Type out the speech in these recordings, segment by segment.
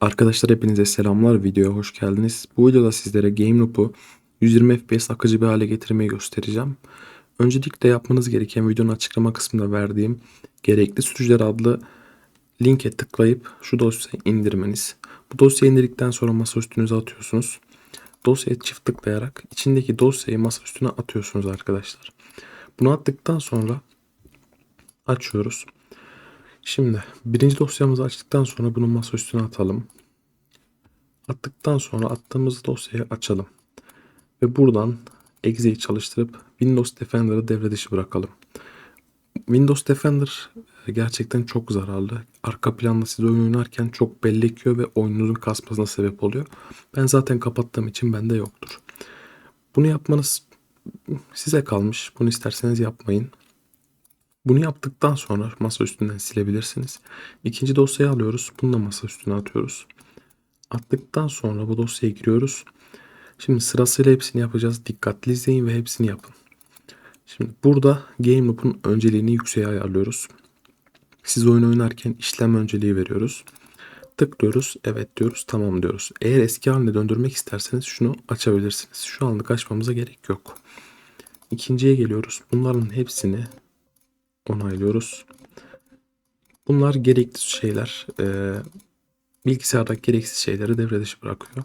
Arkadaşlar hepinize selamlar. Videoya hoş geldiniz. Bu videoda sizlere Game Loop'u 120 FPS akıcı bir hale getirmeyi göstereceğim. Öncelikle yapmanız gereken videonun açıklama kısmında verdiğim gerekli sürücüler adlı linke tıklayıp şu dosyayı indirmeniz. Bu dosyayı indirdikten sonra masa üstünüze atıyorsunuz. Dosyaya çift tıklayarak içindeki dosyayı masa üstüne atıyorsunuz arkadaşlar. Bunu attıktan sonra açıyoruz. Şimdi birinci dosyamızı açtıktan sonra bunu masa üstüne atalım. Attıktan sonra attığımız dosyayı açalım. Ve buradan Exe'yi çalıştırıp Windows Defender'ı devre dışı bırakalım. Windows Defender e, gerçekten çok zararlı. Arka planda siz oyun oynarken çok bellekiyor ve oyununuzun kasmasına sebep oluyor. Ben zaten kapattığım için bende yoktur. Bunu yapmanız size kalmış. Bunu isterseniz yapmayın. Bunu yaptıktan sonra masa üstünden silebilirsiniz. İkinci dosyayı alıyoruz. Bunu da masa üstüne atıyoruz. Attıktan sonra bu dosyaya giriyoruz. Şimdi sırasıyla hepsini yapacağız. Dikkatli izleyin ve hepsini yapın. Şimdi burada Game Loop'un önceliğini yükseğe ayarlıyoruz. Siz oyun oynarken işlem önceliği veriyoruz. Tıklıyoruz. Evet diyoruz. Tamam diyoruz. Eğer eski haline döndürmek isterseniz şunu açabilirsiniz. Şu anlık açmamıza gerek yok. İkinciye geliyoruz. Bunların hepsini onaylıyoruz. Bunlar gerekli şeyler. Ee, bilgisayardaki gereksiz şeyleri devre dışı bırakıyor.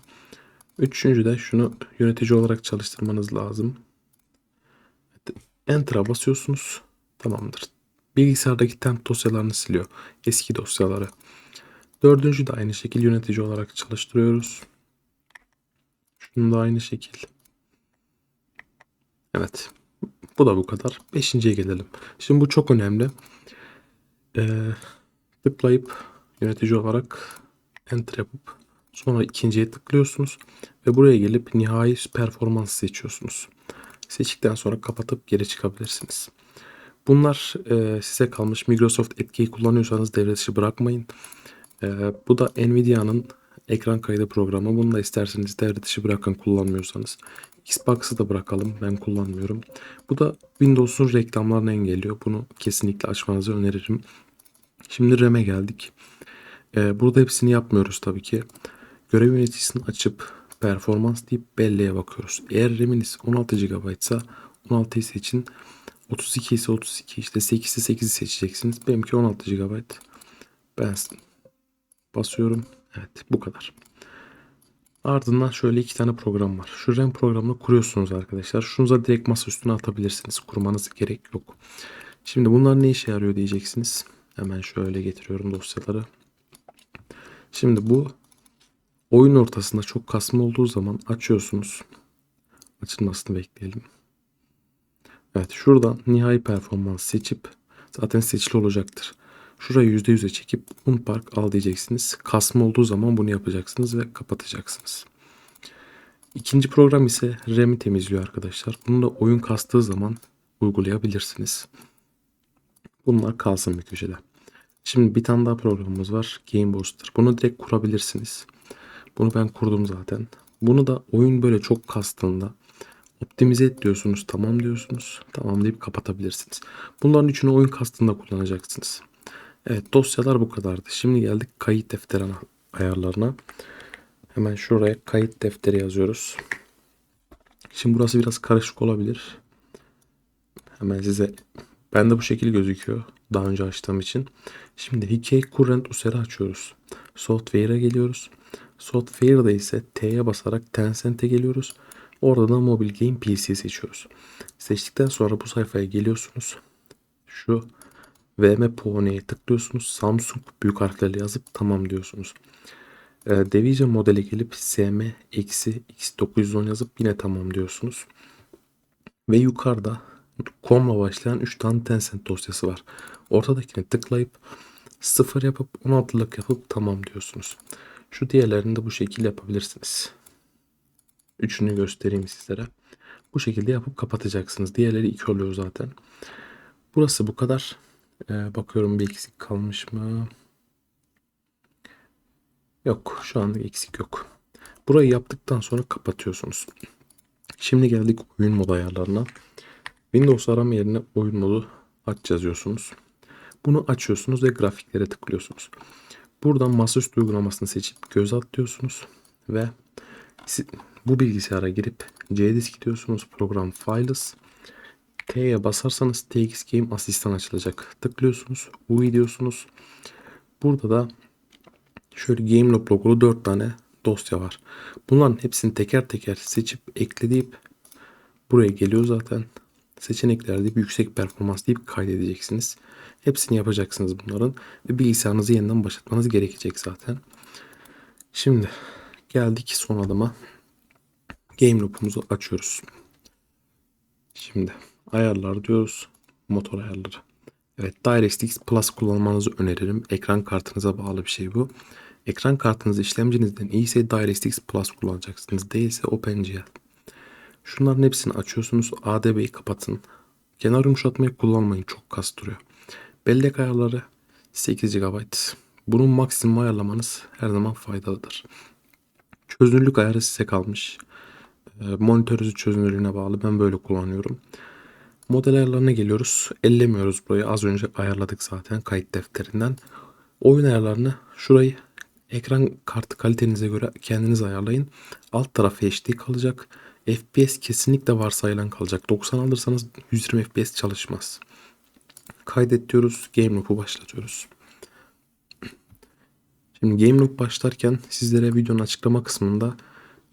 Üçüncü de şunu yönetici olarak çalıştırmanız lazım. Enter'a basıyorsunuz. Tamamdır. Bilgisayardaki temp dosyalarını siliyor. Eski dosyaları. Dördüncü de aynı şekilde yönetici olarak çalıştırıyoruz. Şunu da aynı şekil. Evet. Bu da bu kadar. Beşinciye gelelim. Şimdi bu çok önemli. Ee, tıklayıp yönetici olarak enter yapıp sonra ikinciye tıklıyorsunuz ve buraya gelip nihai performans seçiyorsunuz. Seçtikten sonra kapatıp geri çıkabilirsiniz. Bunlar e, size kalmış. Microsoft etkiyi kullanıyorsanız devre dışı bırakmayın. E, bu da Nvidia'nın ekran kaydı programı. Bunu da isterseniz devre dışı bırakın kullanmıyorsanız. Xbox'ı da bırakalım. Ben kullanmıyorum. Bu da Windows'un reklamlarını engelliyor. Bunu kesinlikle açmanızı öneririm. Şimdi RAM'e geldik. Ee, burada hepsini yapmıyoruz tabii ki. Görev yöneticisini açıp performans deyip belleğe bakıyoruz. Eğer RAM'iniz 16 GB ise 16 ise için 32 ise 32 işte 8 ise 8'i seçeceksiniz. Benimki 16 GB. Ben basıyorum. Evet bu kadar. Ardından şöyle iki tane program var. Şu RAM programını kuruyorsunuz arkadaşlar. Şunuza direkt masa üstüne atabilirsiniz. Kurmanız gerek yok. Şimdi bunlar ne işe yarıyor diyeceksiniz. Hemen şöyle getiriyorum dosyaları. Şimdi bu oyun ortasında çok kasma olduğu zaman açıyorsunuz. Açılmasını bekleyelim. Evet şuradan nihai performans seçip zaten seçili olacaktır. Şurayı %100'e çekip Unpark al diyeceksiniz. Kasma olduğu zaman bunu yapacaksınız ve kapatacaksınız. İkinci program ise RAM'i temizliyor arkadaşlar. Bunu da oyun kastığı zaman uygulayabilirsiniz. Bunlar kalsın bir köşede. Şimdi bir tane daha programımız var. Game Booster. Bunu direkt kurabilirsiniz. Bunu ben kurdum zaten. Bunu da oyun böyle çok kastığında optimize et diyorsunuz. Tamam diyorsunuz. Tamam deyip kapatabilirsiniz. Bunların üçünü oyun kastında kullanacaksınız. Evet dosyalar bu kadardı. Şimdi geldik kayıt defteri ayarlarına. Hemen şuraya kayıt defteri yazıyoruz. Şimdi burası biraz karışık olabilir. Hemen size ben de bu şekil gözüküyor. Daha önce açtığım için. Şimdi Hikey Current User'ı açıyoruz. Software'a geliyoruz. Software'da ise T'ye basarak Tencent'e geliyoruz. Orada da Mobile Game PC seçiyoruz. Seçtikten sonra bu sayfaya geliyorsunuz. Şu VM Pony'ye tıklıyorsunuz. Samsung büyük harflerle yazıp tamam diyorsunuz. E, Device modele gelip SM-X910 yazıp yine tamam diyorsunuz. Ve yukarıda com'la başlayan 3 tane Tencent dosyası var. Ortadakine tıklayıp 0 yapıp 16'lık yapıp tamam diyorsunuz. Şu diğerlerini de bu şekilde yapabilirsiniz. Üçünü göstereyim sizlere. Bu şekilde yapıp kapatacaksınız. Diğerleri 2 oluyor zaten. Burası bu kadar. Ee, bakıyorum bir eksik kalmış mı? Yok şu anda eksik yok. Burayı yaptıktan sonra kapatıyorsunuz. Şimdi geldik oyun modu ayarlarına. Windows arama yerine oyun modu aç yazıyorsunuz. Bunu açıyorsunuz ve grafiklere tıklıyorsunuz. Buradan masaüstü uygulamasını seçip göz atlıyorsunuz ve bu bilgisayara girip C-Disk gidiyorsunuz. Program Files. T'ye basarsanız TX Game asistan açılacak. Tıklıyorsunuz. UI diyorsunuz. Burada da şöyle GameLoop logolu 4 tane dosya var. Bunların hepsini teker teker seçip ekleyip buraya geliyor zaten. Seçenekler deyip yüksek performans deyip kaydedeceksiniz. Hepsini yapacaksınız bunların. Ve bilgisayarınızı yeniden başlatmanız gerekecek zaten. Şimdi geldik son adıma. Game loop'umuzu açıyoruz. Şimdi ayarlar diyoruz. Motor ayarları. Evet DirectX Plus kullanmanızı öneririm. Ekran kartınıza bağlı bir şey bu. Ekran kartınız işlemcinizden iyiyse DirectX Plus kullanacaksınız. Değilse OpenGL. Şunların hepsini açıyorsunuz. ADB'yi kapatın. Kenar yumuşatmayı kullanmayın. Çok kastırıyor. Bellek ayarları 8 GB. Bunun maksimum ayarlamanız her zaman faydalıdır. Çözünürlük ayarı size kalmış. Ee, Monitörünüzün çözünürlüğüne bağlı. Ben böyle kullanıyorum. Model ayarlarına geliyoruz. Ellemiyoruz burayı. Az önce ayarladık zaten kayıt defterinden. Oyun ayarlarını şurayı ekran kartı kalitenize göre kendiniz ayarlayın. Alt tarafı HD kalacak. FPS kesinlikle varsayılan kalacak. 90 alırsanız 120 FPS çalışmaz. Kaydet diyoruz. Game loop'u başlatıyoruz. Şimdi Game Loop başlarken sizlere videonun açıklama kısmında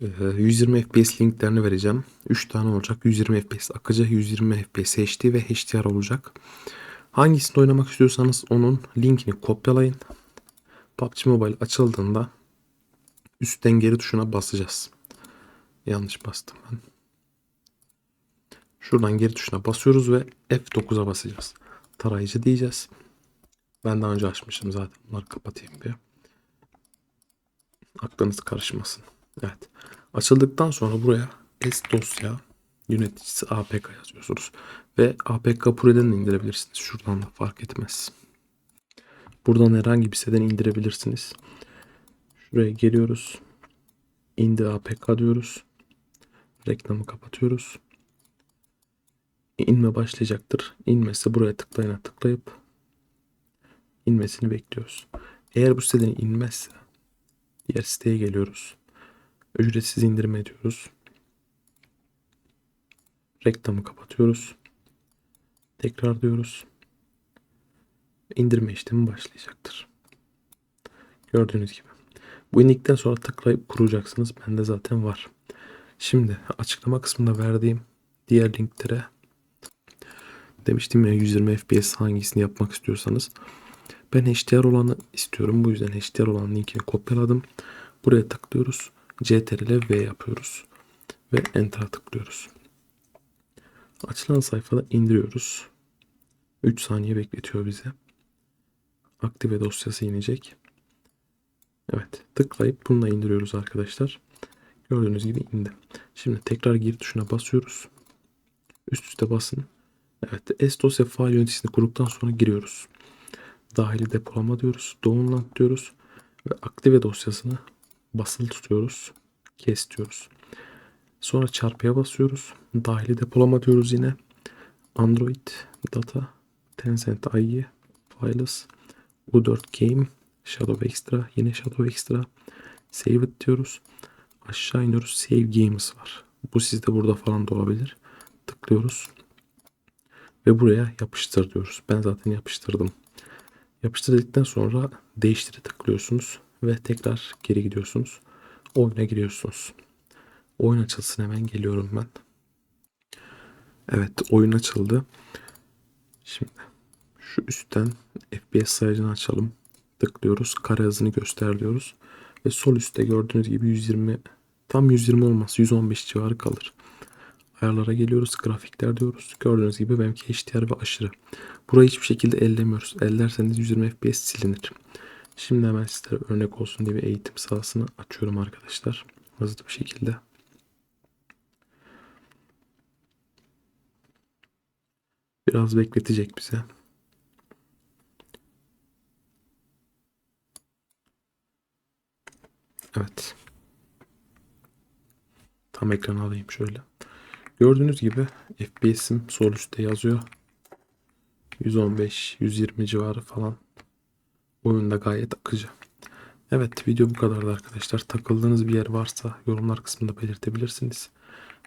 120 FPS linklerini vereceğim. 3 tane olacak. 120 FPS akıcı, 120 FPS HD ve HDR olacak. Hangisini oynamak istiyorsanız onun linkini kopyalayın. PUBG Mobile açıldığında üstten geri tuşuna basacağız. Yanlış bastım ben. Şuradan geri tuşuna basıyoruz ve F9'a basacağız. Tarayıcı diyeceğiz. Ben daha önce açmışım zaten. Bunları kapatayım bir. Aklınız karışmasın. Evet. Açıldıktan sonra buraya S dosya yöneticisi APK yazıyorsunuz. Ve APK Pure'den de indirebilirsiniz. Şuradan da fark etmez. Buradan herhangi bir siteden indirebilirsiniz. Şuraya geliyoruz. İndir APK diyoruz. Reklamı kapatıyoruz. İnme başlayacaktır. İnmesi buraya tıklayana tıklayıp inmesini bekliyoruz. Eğer bu siteden inmezse diğer siteye geliyoruz. Ücretsiz indirme diyoruz. Reklamı kapatıyoruz. Tekrar diyoruz. İndirme işlemi başlayacaktır. Gördüğünüz gibi. Bu indikten sonra tıklayıp kuracaksınız. Bende zaten var. Şimdi açıklama kısmında verdiğim diğer linklere demiştim ya 120 FPS hangisini yapmak istiyorsanız ben HDR olanı istiyorum. Bu yüzden HDR olan linkini kopyaladım. Buraya tıklıyoruz. CTRL V yapıyoruz. Ve Enter'a tıklıyoruz. Açılan sayfada indiriyoruz. 3 saniye bekletiyor bize. Aktive dosyası inecek. Evet tıklayıp bunu da indiriyoruz arkadaşlar. Gördüğünüz gibi indi. Şimdi tekrar gir tuşuna basıyoruz. Üst üste basın. Evet S dosya fail yöneticisini kurduktan sonra giriyoruz. Dahili depolama diyoruz. Download diyoruz. Ve aktive dosyasını basılı tutuyoruz. Kes diyoruz. Sonra çarpıya basıyoruz. Dahili depolama diyoruz yine. Android Data Tencent IE Files U4 Game Shadow Extra yine Shadow Extra Save it diyoruz. Aşağı iniyoruz. Save Games var. Bu sizde burada falan da olabilir. Tıklıyoruz. Ve buraya yapıştır diyoruz. Ben zaten yapıştırdım. Yapıştır dedikten sonra değiştire tıklıyorsunuz. Ve tekrar geri gidiyorsunuz. Oyuna giriyorsunuz. Oyun açılsın hemen geliyorum ben. Evet oyun açıldı. Şimdi şu üstten FPS sayacını açalım. Tıklıyoruz. Kare hızını göster. Ve sol üstte gördüğünüz gibi 120 tam 120 olmaz 115 civarı kalır. Ayarlara geliyoruz. Grafikler diyoruz. Gördüğünüz gibi benimki HDR ve aşırı. Burayı hiçbir şekilde ellemiyoruz. Ellerseniz 120 FPS silinir. Şimdi hemen sizlere örnek olsun diye bir eğitim sahasını açıyorum arkadaşlar. Hızlı bir şekilde. Biraz bekletecek bize. Evet. Tam ekranı alayım şöyle. Gördüğünüz gibi FPS'im sol üstte yazıyor. 115, 120 civarı falan. Oyunda gayet akıcı. Evet video bu kadardı arkadaşlar. Takıldığınız bir yer varsa yorumlar kısmında belirtebilirsiniz.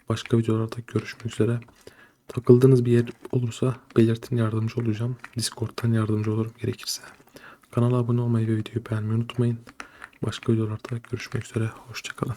Başka videolarda görüşmek üzere. Takıldığınız bir yer olursa belirtin yardımcı olacağım. Discord'dan yardımcı olurum gerekirse. Kanala abone olmayı ve videoyu beğenmeyi unutmayın. Başka videolarda görüşmek üzere. Hoşçakalın.